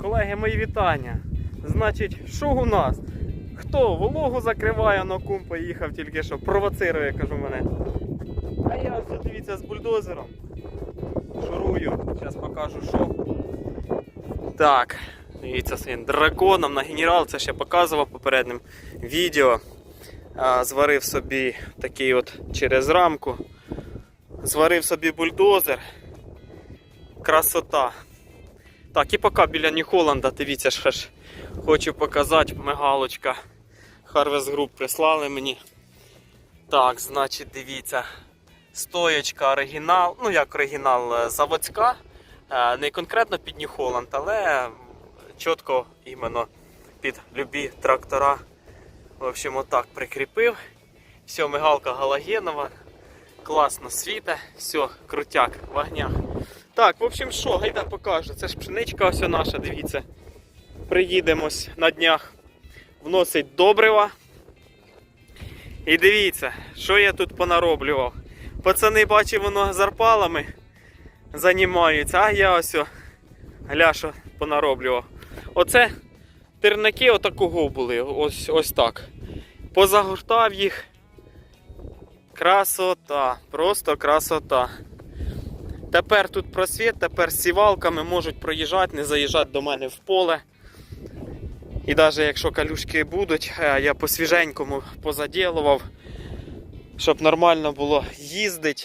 Колеги, мої вітання. Значить, що у нас? Хто вологу закриває, на кум поїхав тільки що, провоцирує, кажу мене. А я ось, дивіться, з бульдозером. Шурую. Зараз покажу, що. Так, дивіться своїм драконом на генерал, це ще показував попереднім відео. Зварив собі такий от через рамку. Зварив собі бульдозер. Красота. Так, і поки біля Нью-Холланда, дивіться, ще ж хочу показати мигалочка. Harvest Group прислали мені. Так, значить, дивіться. Стоячка оригінал, ну як оригінал е, заводська. Е, Не конкретно під Нью-Холланд, але чітко іменно під любі трактора. В общем, отак прикріпив. Все, мигалка галогенова. Класно світе, все, крутяк, в огнях. Так, в общем, що, гайда покажу. Це ж пшеничка ось наша, дивіться. Приїдемось на днях. Вносить добрива. І дивіться, що я тут понароблював. Пацани, бачу, воно зарпалами займаються, а я ось о, гля, що понароблював. Оце терники отакого були, ось, ось так. Позагортав їх. Красота, просто красота. Тепер тут просвіт, тепер сівалками можуть проїжджати, не заїжджати до мене в поле. І навіть якщо калюшки будуть, е, я по свіженькому позаділував, щоб нормально було їздити.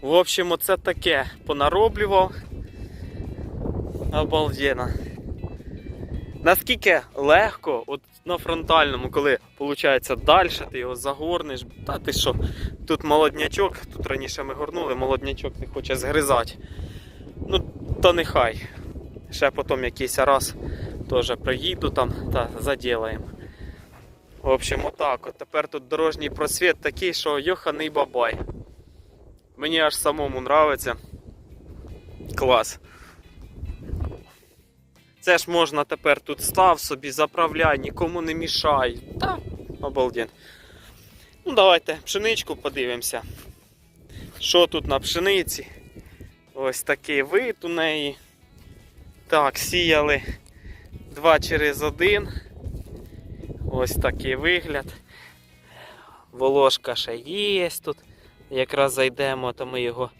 В общем, оце таке понароблював. Обалденно. Наскільки легко, от на фронтальному, коли виходить далі, ти його загорнеш, та ти що, тут молоднячок, тут раніше ми горнули, молоднячок не хоче згризати. Ну, то нехай. Ще потім якийсь раз теж приїду там та заділаємо. В общем, отак. От тепер тут дорожній просвіт такий, що йоханий бабай. Мені аж самому нравиться. Клас. Це ж можна тепер тут став собі, заправляй, нікому не мішай. Та, обалден. Ну, давайте пшеничку подивимося. Що тут на пшениці? Ось такий вид у неї. Так, сіяли 2 через 1. Ось такий вигляд. Волошка ще є тут. Якраз зайдемо, то ми його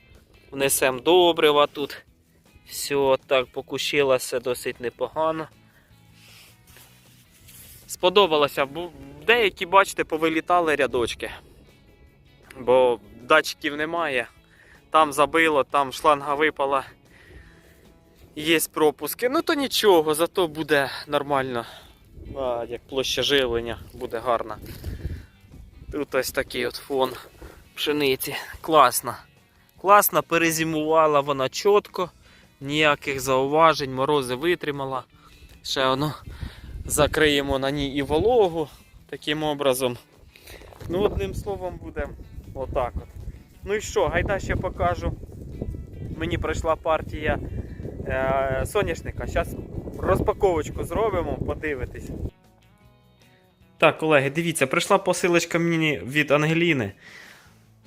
внесемо добрива тут. Все так покущилося досить непогано. Сподобалося, бо деякі, бачите, повилітали рядочки. Бо датчиків немає. Там забило, там шланга випала. Є пропуски. Ну то нічого, зато буде нормально. А, як площа живлення буде гарна. Тут ось такий от фон пшениці. Класно. Класно, перезимувала вона чітко, ніяких зауважень, морози витримала. Ще воно закриємо на ній і вологу таким образом. Ну, одним словом, буде отак от. Ну і що, гайда ще покажу. Мені прийшла партія е, соняшника. Зараз розпаковочку зробимо, подивитись. Так, колеги, дивіться, прийшла посилочка мені від Ангеліни.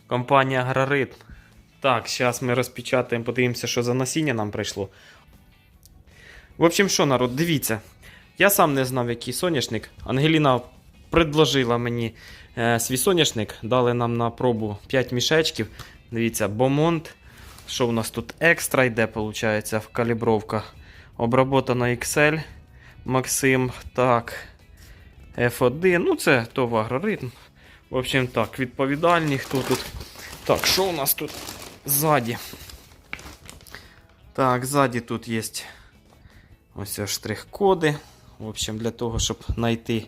Компанія Агроритм. Так, зараз ми розпечатаємо, подивимося, що за насіння нам прийшло. В общем, що, народ, дивіться. Я сам не знав, який соняшник. Ангеліна предложила мені е, свій соняшник. Дали нам на пробу 5 мішечків. Дивіться, Бомонт. Що у нас тут екстра йде, виходить, в калібровка. Обработано XL. Максим. Так. F1. Ну, це то агроритм. В общем, так, відповідальні, хто тут. Так, що у нас тут ззаді? Так, ззаді тут є ось штрих-коди. В общем, для того, щоб знайти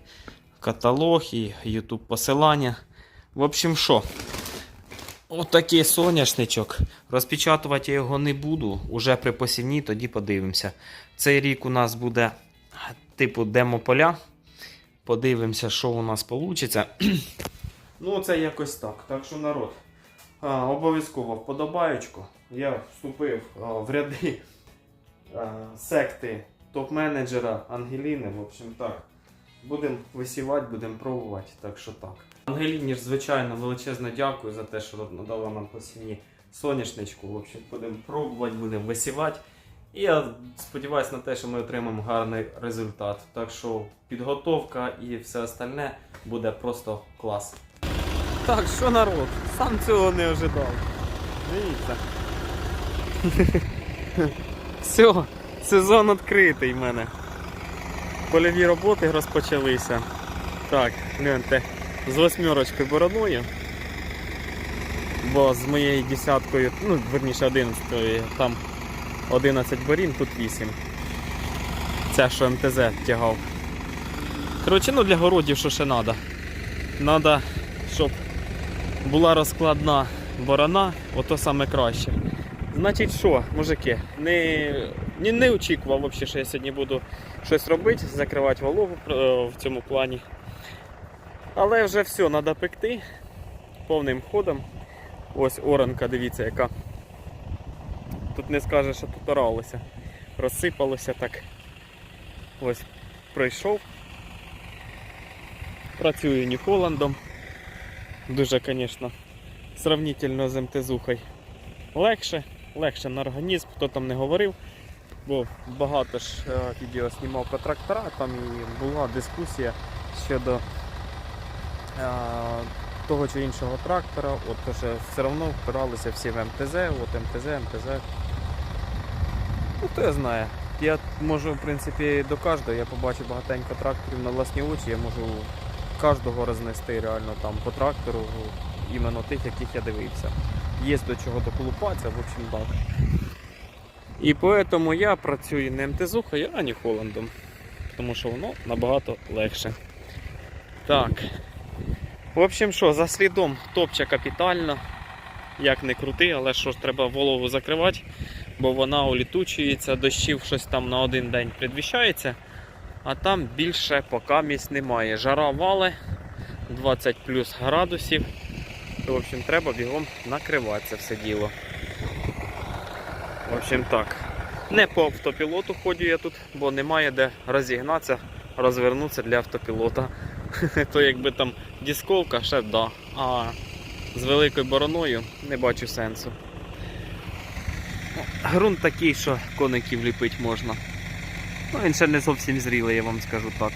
каталог і YouTube посилання. В общем, що? Отакий соняшничок. Розпечатувати я його не буду. Уже при посівні, тоді подивимося. Цей рік у нас буде типу демо-поля. Подивимося, що у нас вийде. ну, це якось так. Так що народ. Обов'язково вподобаючку. Я вступив в ряди секти топ-менеджера Ангеліни. В общем, так. Будемо висівати, будемо пробувати. Так що так. Ангеліні звичайно, величезне дякую за те, що надала нам посівні соняшничку. В общем, будемо пробувати, будемо висівати. І я сподіваюся на те, що ми отримаємо гарний результат. Так що підготовка і все остальне буде просто клас. Так, що народ? Сам цього не ожидав. Дивіться. Все, сезон відкритий в мене. Польові роботи розпочалися. Так, гляньте, з восьмерочкою бороною. Бо з моєю десяткою, ну, верніше 11 там 11 борін, тут 8. Це що МТЗ тягав. Коротше, ну для городів що ще треба. Треба, щоб була розкладна борона, ото саме краще. Значить що, мужики, не, не, не очікував взагалі, що я сьогодні буду щось робити, закривати вологу е, в цьому плані. Але вже все, треба пекти повним ходом. Ось оранка, дивіться, яка. Тут не скажеш, що тут оралося. Розсипалося так. Ось пройшов. Працюю Ніколандом. Дуже, звісно, сравнительно з МТЗухою. Легше, легше на організм, хто там не говорив. Бо багато ж е, відео знімав про трактора, там і була дискусія щодо е, того чи іншого трактора, от що все одно впиралися всі в МТЗ, от МТЗ, МТЗ. Ну хто я знає. Я можу, в принципі, до кожного, я побачив багатенько тракторів на власні очі, я можу кожного рознести реально там по трактору, іменно тих, яких я дивився. Є до чого доколупатися, в общем так. І тому я працюю не МТЗухою, а не Холландом. Тому що воно набагато легше. Так. В общем, що, за слідом топче капітально. Як не крути, але що ж треба вологу закривати, бо вона улітучується, дощів щось там на один день предвіщається, а там більше поки місць немає. Жара вали 20 плюс градусів. То, в общем, треба бігом накривати це все діло. В общем так. Не по автопілоту ходжу я тут, бо немає де розігнатися, розвернутися для автопілота. То якби там дисковка, ще да. А з великою бороною не бачу сенсу. Грунт такий, що коників ліпити можна. Ну, він ще не зовсім зрілий, я вам скажу так.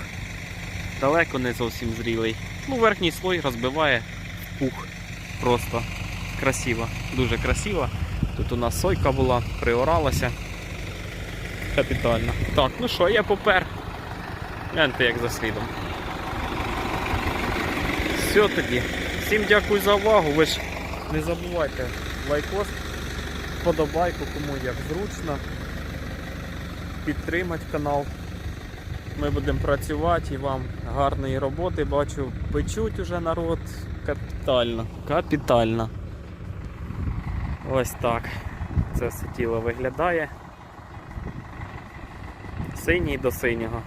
Далеко не зовсім зрілий. Ну, верхній слой розбиває пух. Просто красиво, дуже красиво. Тут у нас сойка була, приоралася. Капітально. Так, ну що, я попер. Гляньте, як за слідом. Все тоді. Всім дякую за увагу. Ви ж не забувайте лайкос, подобайку, кому як зручно. Підтримати канал. Ми будемо працювати і вам гарної роботи. Бачу, печуть уже народ. Капітально. Капітально. Ось так. Це все тіло виглядає. Синій до синього.